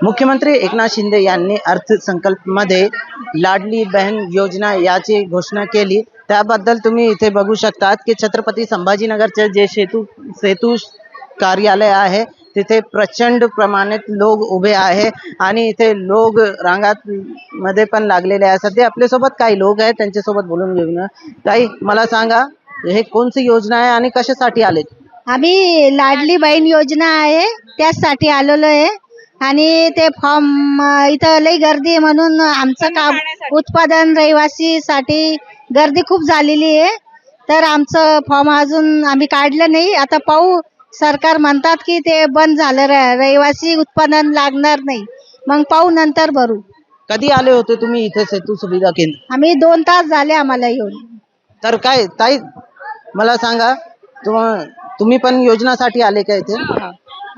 मुख्यमंत्री एकनाथ शिंदे यांनी अर्थसंकल्पमध्ये लाडली बहन योजना याची घोषणा केली. त्याबद्दल तुम्ही इथे बघू शकतात की छत्रपती संभाजीनगरचे जे सेतू सेतू कार्यालय आहे तिथे प्रचंड प्रमाणात लोक उभे आहे आणि इथे लोक रांगात मध्ये पण लागलेले आहे. सध्या आपल्यासोबत काही लोक आहेत त्यांच्यासोबत बोलून घेऊन काही मला सांगा हे कोणती योजना आहे आणि कशासाठी आले आम्ही लाडली बहीण योजना आहे त्याचसाठी आलेलो आहे. आणि ते फॉर्म इथं लई गर्दी आहे म्हणून आमचं काम उत्पादन रहिवासीसाठी गर्दी खूप झालेली आहे. तर आमचं फॉर्म अजून आम्ही काढलं नाही. आता पाहू सरकार म्हणतात की ते बंद झालं र- रहिवासी उत्पादन लागणार नाही. मग पाहू नंतर भरू. कधी आले होते तुम्ही इथे सेतू सुविधा केंद्र? आम्ही दोन तास झाले आम्हाला येऊन. तर काय ताई मला सांगा तुम- तुम्ही पण योजनासाठी आले का इथे?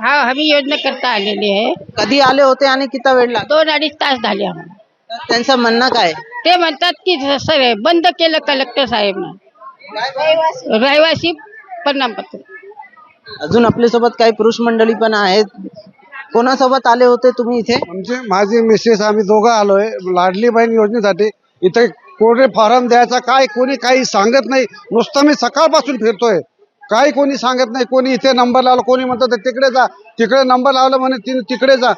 हा आम्ही योजना करता आलेली आहे. कधी आले होते आणि किती वेळ लागला? दोन अडीच तास झाले आम्हाला. त्यांचं म्हणणं काय? ते म्हणतात की सर बंद केलं कलेक्टर साहेब रहिवासी प्रमाणपत्र. अजून आपल्यासोबत काही पुरुष मंडळी पण आहेत. कोणासोबत आले होते तुम्ही इथे? आमचे माझी मिसेस आम्ही दोघं आलोय. लाडली बहीण योजनेसाठी इथे कोणी फॉर्म द्यायचा काय कोणी काही सांगत नाही. नुसतं मी सकाळपासून फिरतोय. काही कोणी सांगत नाही कोणी इथे नंबर लावला कोणी म्हणतं ते तिकडे जा तिकडे नंबर लावला म्हणे ती तिकडे जा.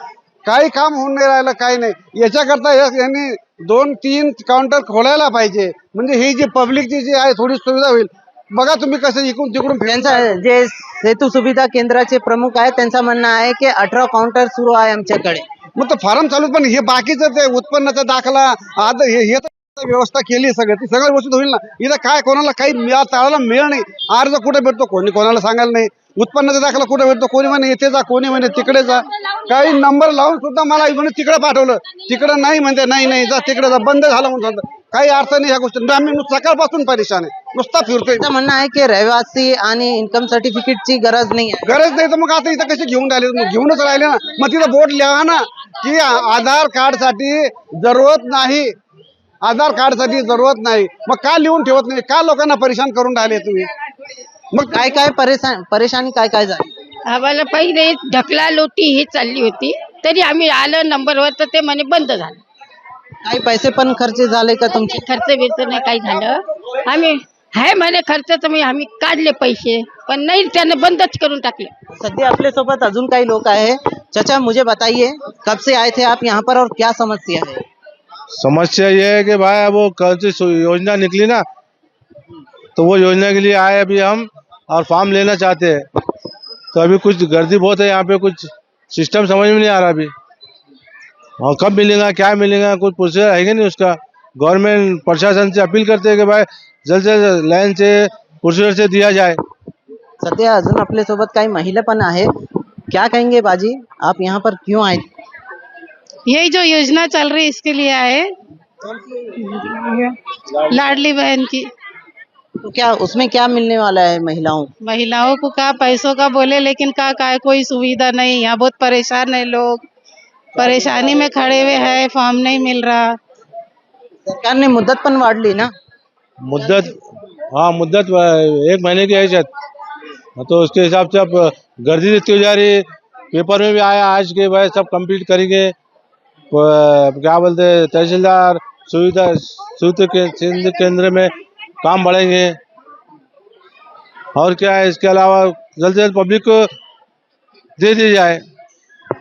काही काम होऊन नाही राहिलं काही नाही. याच्याकरता यांनी दोन तीन काउंटर खोलायला पाहिजे. म्हणजे ही जी पब्लिकची जी आहे थोडी सुविधा होईल. बघा तुम्ही कसं इकडून तिकडून त्यांचा जे सेतू सुविधा केंद्राचे प्रमुख आहेत त्यांचं म्हणणं आहे की अठरा काउंटर सुरू आहे आमच्याकडे. मग तो फार्म चालू पण हे बाकीचं ते उत्पन्नाचा दाखला आता हे तर व्यवस्था केली सगळं. ती सगळं व्यवस्थित होईल ना. इथं काय कोणाला काही चाळायला मिळ नाही. अर्ज कुठे भेटतो कोणी कोणाला सांगायला नाही. उत्पन्नाचा दाखला कुठे भेटतो कोणी म्हणे इथे जा कोणी म्हणे तिकडे जा. काही नंबर लावून सुद्धा मला म्हणे तिकडे पाठवलं. तिकडे नाही म्हणते नाही नाही जा तिकडे जा बंद झालं म्हणून काही अर्थ नाही ह्या गोष्टी आम्ही सकाळपासून परेशान आहे. नुसता फिरतोय. म्हणणं आहे की रहिवासी आणि इन्कम सर्टिफिकेटची गरज नाही गरज नाही तर मग आता इथं कसे घेऊन राहिले? मग घेऊनच राहिले ना. मग तिथं बोर्ड लिहा ना की आधार कार्डसाठी जरूरत नाही. आधार कार्डसाठी जरूरत नाही. मग का लिहून ठेवत नाही? का लोकांना परेशान करून राहिले तुम्ही? मग काय काय परेशान परेशानी काय काय झाली? आम्हाला पहिले ढकला लोटी ही चालली होती. तरी आम्ही आलं नंबरवर तर ते म्हणे बंद झालं. काही पैसे पण खर्च झाले का तुमचे? खर्च बिर्च नाही काही झालं. आम्ही आहे म्हणे खर्च तर मी आम्ही काढले पैसे पण नाही त्याने बंदच करून टाकले. सध्या आपले सोबत अजून काही लोग आए चाचा मुझे बताइए कब से आए थे आप यहाँ पर और क्या समस्या है? समस्या ये है कि भाई वो कल से योजना निकली ना तो वो योजना के लिए आए अभी हम और फॉर्म लेना चाहते हैं। तो अभी कुछ गर्दी बहुत है यहाँ पे, कुछ सिस्टम समझ में नहीं आ रहा अभी। और कब मिलेगा, क्या मिलेगा, कुछ प्रोसीजर है नहीं उसका? गवर्नमेंट, प्रशासन से अपील करते हैं कि भाई, जल्द से जल्द लाइन से प्रोसीजर से दिया जाए। सध्या अजून आपल्या सोबत काही महिला पण आहे. क्या कहेंगे बाजी? आप यहाँ पर क्यों आए? यही जो योजना चल रही है इसके लिए आए लाडली बहन की। तो क्या उसमें क्या मिलने वाला है महिलाओं? को? महिलाओं को का पैसों का बोले लेकिन का का कोई सुविधा नहीं यहाँ बहुत परेशान है लोग। परेशानी में खड़े हुए हैं फॉर्म नहीं मिल रहा। सरकारने मुदत पण वाढली ना? मुद्दत? हाँ मुद्दत एक महीने की है शायद। तो उसके हिसाब से अब गर्दी देती हो जा रही है। पेपर में भी आया आज के भाई सब कंप्लीट करेंगे। प- क्या बोलते हैं, तहसीलदार सुविधा सुविधा के केंद्र केंद्र में काम बढ़ेंगे और क्या है इसके अलावा जल्द से जल्द पब्लिक को दे दी जाए।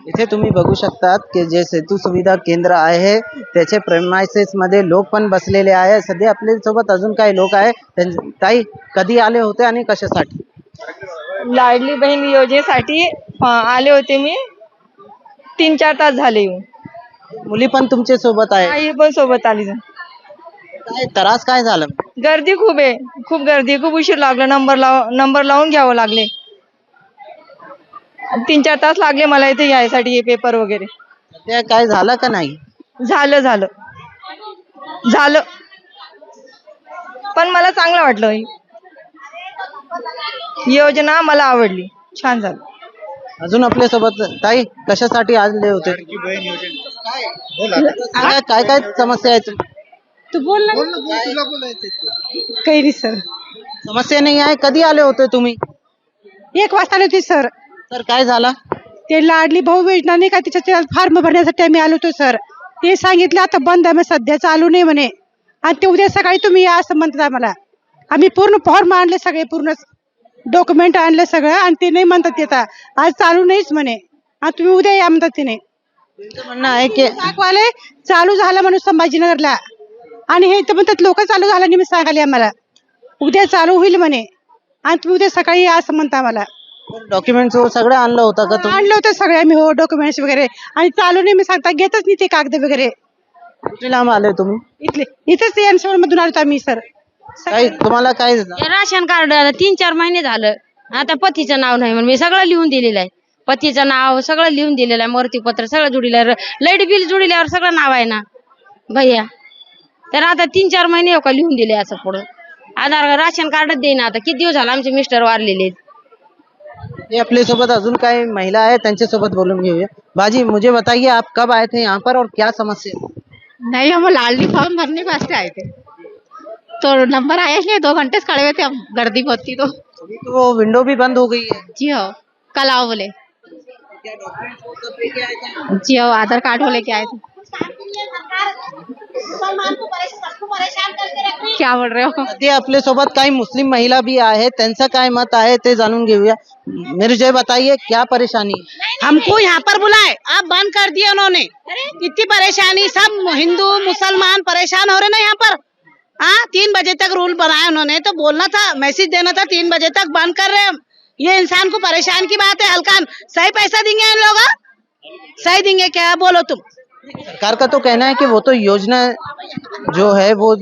इथे तुम्ही बघू शकतात की जे सेतू सुविधा केंद्र आहे त्याचे प्रेमायसेस मध्ये लोक पण बसलेले आहे सध्या आपल्यासोबत अजून काही लोक आहे ताई कधी आले होते आणि कशासाठी? लाडली बहीण योजनेसाठी आले होते मी. तीन चार तास झाले येऊन. मुली पण तुमच्यासोबत आहे आई पण सोबत आली काय त्रास काय झालं? गर्दी खूप आहे. खूप गर्दी खूप उशीर लागला. नंबर लाव नंबर लावून घ्यावं लागले. तीन चार तास लागले मला इथे यायसाठी हे पेपर वगैरे. सध्या काय झालं का नाही? झालं झालं. झालं. पण मला चांगलं वाटलं ही योजना मला आवडली. छान झालं. अजून आपल्यासोबत ताई कशासाठी आले होते? काय? काय काय समस्या आहेत तू बोल ना. काही नाही सर. समस्या नाही आहे. कधी आले होते तुम्ही? एक वाजता आली होती सर. तर काय झालं? ते लाडली भाऊ योजना नाही का त्याच्या फॉर्म भरण्यासाठी आम्ही आलो होतो सर. ते सांगितलं आता बंद आहे मग सध्या चालू नाही म्हणे. आणि ते उद्या सकाळी तुम्ही या असं म्हणतात आम्हाला. आम्ही पूर्ण फॉर्म आणले सगळे पूर्ण डॉक्युमेंट आणले सगळं आणि ते नाही म्हणतात ते आता आज चालू नाहीच म्हणे. आणि तुम्ही उद्या या म्हणतात ते नाही त्यांचं म्हणणं आहे की दाखवाले चालू झालं म्हणून संभाजीनगरला. आणि हे तर म्हणतात लोक चालू झालं नाही मी सांगाले आम्हाला उद्या चालू होईल म्हणे. आणि तुम्ही उद्या सकाळी या असं म्हणता आम्हाला डॉक्युमेंट्स सगळं आणलं होतं का तुम्ही? आणलं होतं सगळे. आम्ही हो डॉक्युमेंट्स वगैरे. आणि चालू नाही मी सांगता घेतच नाही ते कागद वगैरे. किती लांब आले तुम्ही? इथले. इथेच मधून आलो आम्ही सर काय तुम्हाला काय हे राशन कार्ड तीन चार महिने झालं. आता पतीचं नाव नाही म्हणून मी सगळं लिहून दिलेलं आहे. पतीचं नाव सगळं लिहून दिलेलं आहे मूर्तीपत्र सगळं जुडिलं लाइट बिल जुडिल्यावर सगळं नाव आहे ना? भैया तर आता तीन चार महिने हो का लिहून दिले असं पुढं? आधार राशन कार्डच देईना आता. किती दिवस झाला आमचे मिस्टर वारलेले आहेत. ये अपने सोबत अजून काही महिला आहे त्यांच्यासोबत बोलून घेऊया. बाजी मुझे बताइए आप कब आए थे यहाँ पर और क्या समस्या है? नहीं हम लालनी फॉर्म भरने वास्ते आए थे तो नंबर आया ही नहीं दो घंटे से खड़े हुए थे हम गर्दी बहुत थी तो. अभी तो वो विंडो भी बंद हो गई है. जी हो कल आओ बोले. जी हो आधार कार्ड वो लेके आए थे। क्या बोल रहे हो? ते आपल्या सोबत काही मुस्लिम महिला भी आहे त्यांचं काय मत आहे ते जाणून घेऊया निर्जय बताइए क्या परेशानी? हमको यहाँ पर बुलाए अब बंद कर दिया उन्होंने। इतनी परेशानी सब हिंदू मुसलमान परेशान हो रहे ना यहाँ पर? हाँ तीन बजे तक रूल बनाया उन्होंने तो बोलना था मैसेज देना था तीन बजे तक बंद कर रहे हैं ये इंसान को परेशान की बात है हल्का सही पैसा देंगे इन लोग? सही देंगे क्या? बोलो तुम। सरकार का तो कहना है कि वो तो योजना जो है वो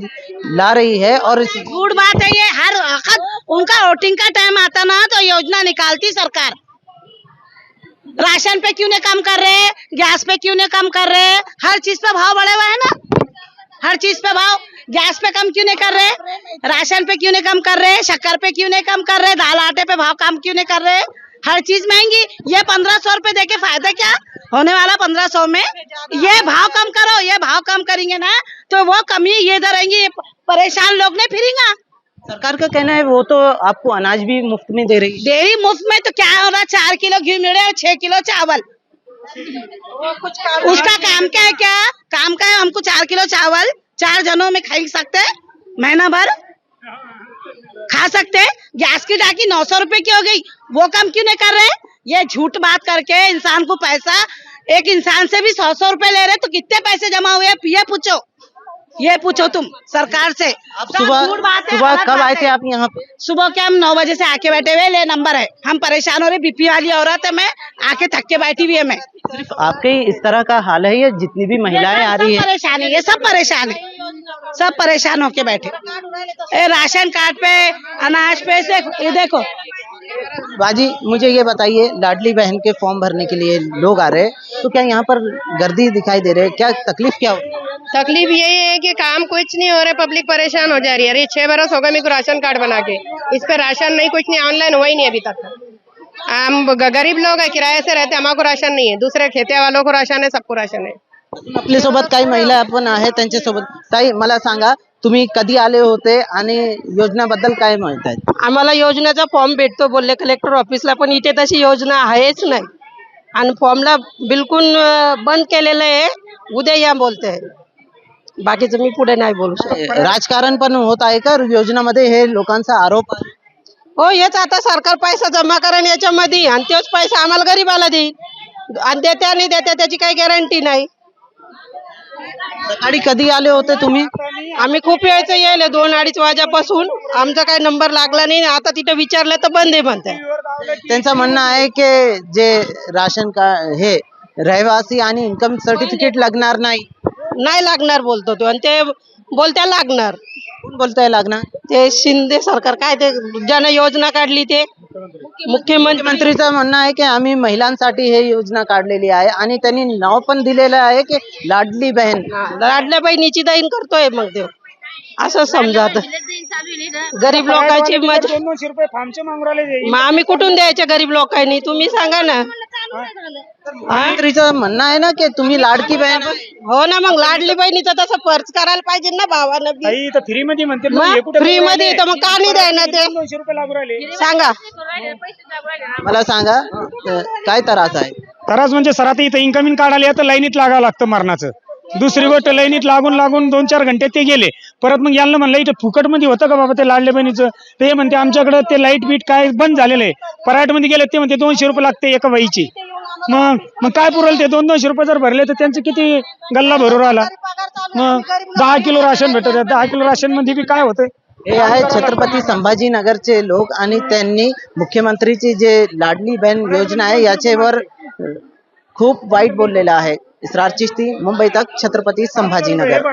ला रही है और झूठ बात है ये। हर वक्त उनका वोटिंग का टाइम आता ना तो योजना निकालती सरकार। राशन पे क्यों नहीं कम कर रहे? गैस पे क्यों नहीं कम कर रहे? हर चीज़ पे भाव बढ़े हुए है ना। हर चीज़ पे भाव। गैस पे कम क्यों नहीं कर रहे? राशन पे क्यों नहीं कम कर रहे? शक्कर पे क्यों नहीं कम कर रहे? दाल आटे पे भाव कम क्यों नहीं कर रहे? हर चीज़ महँगी। ये पंद्रह सौ रुपये दे के फ़ायदा क्या? होने वाला पंद्रह सौ में। ये भाव कम करो ये भाव कम करेंगे ना तो वो कमी ये इधर रहेंगी परेशान लोग नहीं फिरेंगे। सरकार का कहना है वो तो आपको अनाज भी मुफ़्त में दे रही है। डेयरी मुफ़्त में तो क्या हो रहा चार किलो घी मिल रहा और छह किलो चावल। उसका काम क्या है क्या? काम का है, हमको चार किलो चावल चार जनों में खरीद सकते हैं, महीना भर। खा सकते हैं। गैस की टाकी नौ सौ रुपए की हो गई। वो काम क्यों नहीं कर रहे ये झूठ बात करके इंसान को पैसा, एक इंसान से भी सौ सौ रुपये ले रहे तो कितने पैसे जमा हुए पीए पूछो। ये पूछो तुम सरकार से। सुबह झूठ बात है, सुबह कब आए थे आप यहाँ पे? सुबह के हम नौ बजे से आके बैठे हुए ले नंबर है। हम परेशान हो रहे बीपी वाली औरत है मैं आके थक के बैठी हुई है मैं। सिर्फ़ आपके ही इस तरह का हाल है ये जितनी भी महिलाएँ आ रही है? परेशान है ये सब परेशान है। सब परेशान होके बैठे। ए, राशन कार्ड पे अनाज पे से ये देखो। बाजी मुझे ये बताइए लाडली बहन के फॉर्म भरने के लिए लोग आ रहे हैं तो क्या यहाँ पर गर्दी दिखाई दे रहे हैं? क्या तकलीफ़ क्या हो? तकलीफ यही है कि काम कुछ नहीं हो रहा पब्लिक परेशान हो जा रही है। अरे छह बरस हो गए मेरे को राशन कार्ड बना के। इस पर राशन नहीं कुछ नहीं ऑनलाइन हुआ ही नहीं अभी तक। हम गरीब लोग हैं किराए से रहते हैं हमारे राशन नहीं है। दूसरे खेते वालों को राशन है सबको राशन है। आपल्यासोबत काही महिला पण आहे त्यांच्यासोबत ताई मला सांगा तुम्ही कधी आले होते आणि योजनाबद्दल काय माहीत आहे आम्हाला योजनेचा फॉर्म भेटतो बोलले. कलेक्टर ऑफिसला पण इथे तशी योजना आहेच नाही. आणि फॉर्मला बिलकुल अं, बंद केलेलं आहे. उद्या या बोलते. आहे बाकीचं मी पुढे नाही बोलू शकत. राजकारण पण होत आहे का? योजनामध्ये हे लोकांचा आरोप आहे. हो हेच आता सरकार पैसा जमा करेन याच्यामध्ये. आणि तोच पैसा आम्हाला गरीबाला देईल आणि देत्या नाही देत्या त्याची काही गॅरंटी नाही. सकाळी कधी आले होते तुम्ही? आम्ही खूप वेळचं यायला दोन अडीच वाजेपासून. आमचा काही नंबर लागला नाही. आता तिथं विचारलं तर बंद आहे म्हणताय त्यांचं म्हणणं आहे की जे राशन का हे रहिवासी आणि इन्कम सर्टिफिकेट लागणार नाही. नाही लागणार बोलतो तो. आणि ते बोलत्या लागणार. कोण बोलताय लागणार? ते शिंदे सरकार काय ते ज्यानं योजना काढली ते? मुख्यमंत्री मुख्यमंत्रीचं म्हणणं आहे की आम्ही महिलांसाठी हे योजना काढलेली आहे आणि त्यांनी नाव पण दिलेलं आहे की लाडली बहीण. लाडल्या बहिणीची दैन करतोय मग ते. असं समजा आता. गरीब लोकांची मज मग आम्ही कुठून द्यायचे गरीब लोकांनी? तुम्ही सांगा ना. मुख्यमंत्रीचं म्हणणं आहे ना की तुम्ही लाडकी बहीण हो ना मग लाडली बहिणीचं तसं खर्च करायला पाहिजे ना भावानं बी. फ्री मध्ये म्हणते मग फ्री मध्ये तर मग का नाही द्यायना ते? सांगा. मला सांगा अं, काय त्रास आहे? त्रास म्हणजे सर आता इथं इन्कमिंग कार्ड आले तर लाईनीत लागावं लागतं मरणाचं. दुसरी गोष्ट लाईनीत लागून लागून दोन चार घंटे ते गेले. परत मग यांना म्हणलं इथं फुकटमध्ये होतं का बाबा ते लाडले बहिणीचं? ते म्हणते आमच्याकडे ते लाइट बीट काय बंद झालेलं आहे. पराठमध्ये गेले ते म्हणते दोनशे रुपये लागते एका बाईची. मग मग काय पुरेल ते? दोन दोनशे रुपये जर भरले तर त्यांचं किती गल्ला भरू राहिला? मग दहा किलो राशन भेटत आहे. दहा किलो राशनमध्ये बी काय होतंय? हे आहे छत्रपती संभाजीनगरचे लोक आणि त्यांनी मुख्यमंत्रीची जे लाडली बहन योजना आहे याच्यावर अ, खूप वाईट बोललेलं आहे. इसरार चिश्ती मुंबई तक छत्रपती संभाजीनगर.